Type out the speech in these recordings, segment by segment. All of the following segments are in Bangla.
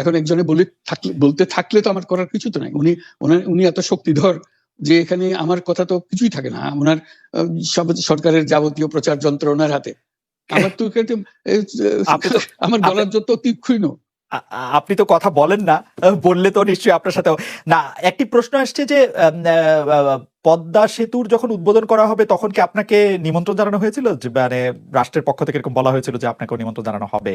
এখন একজনে বলে থাকলে বলতে থাকলে তো আমার করার কিছু তো নাই। উনি উনি এত শক্তিধর যে এখানে আমার কথা তো কিছুই থাকে না। ওনার সব সরকারের যাবতীয় প্রচার যন্ত্র ওনার হাতে। আমার তো আমার বলার যত তীক্ষ্ণ। আপনি তো কথা বলেন না বললে তো নিশ্চয়ই আপনার সাথেও। না একটি প্রশ্ন আসছে যে পদ্মা সেতুর যখন উদ্বোধন করা হবে তখন কি আপনাকে নিমন্ত্রণ জানানো হয়েছিল? যে মানে রাষ্ট্রের পক্ষ থেকে এরকম বলা হয়েছিল যে আপনাকে নিমন্ত্রণ জানানো হবে।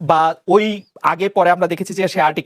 বা ওই আগে পরে আমরা দেখেছি যে সে আর্টিকেল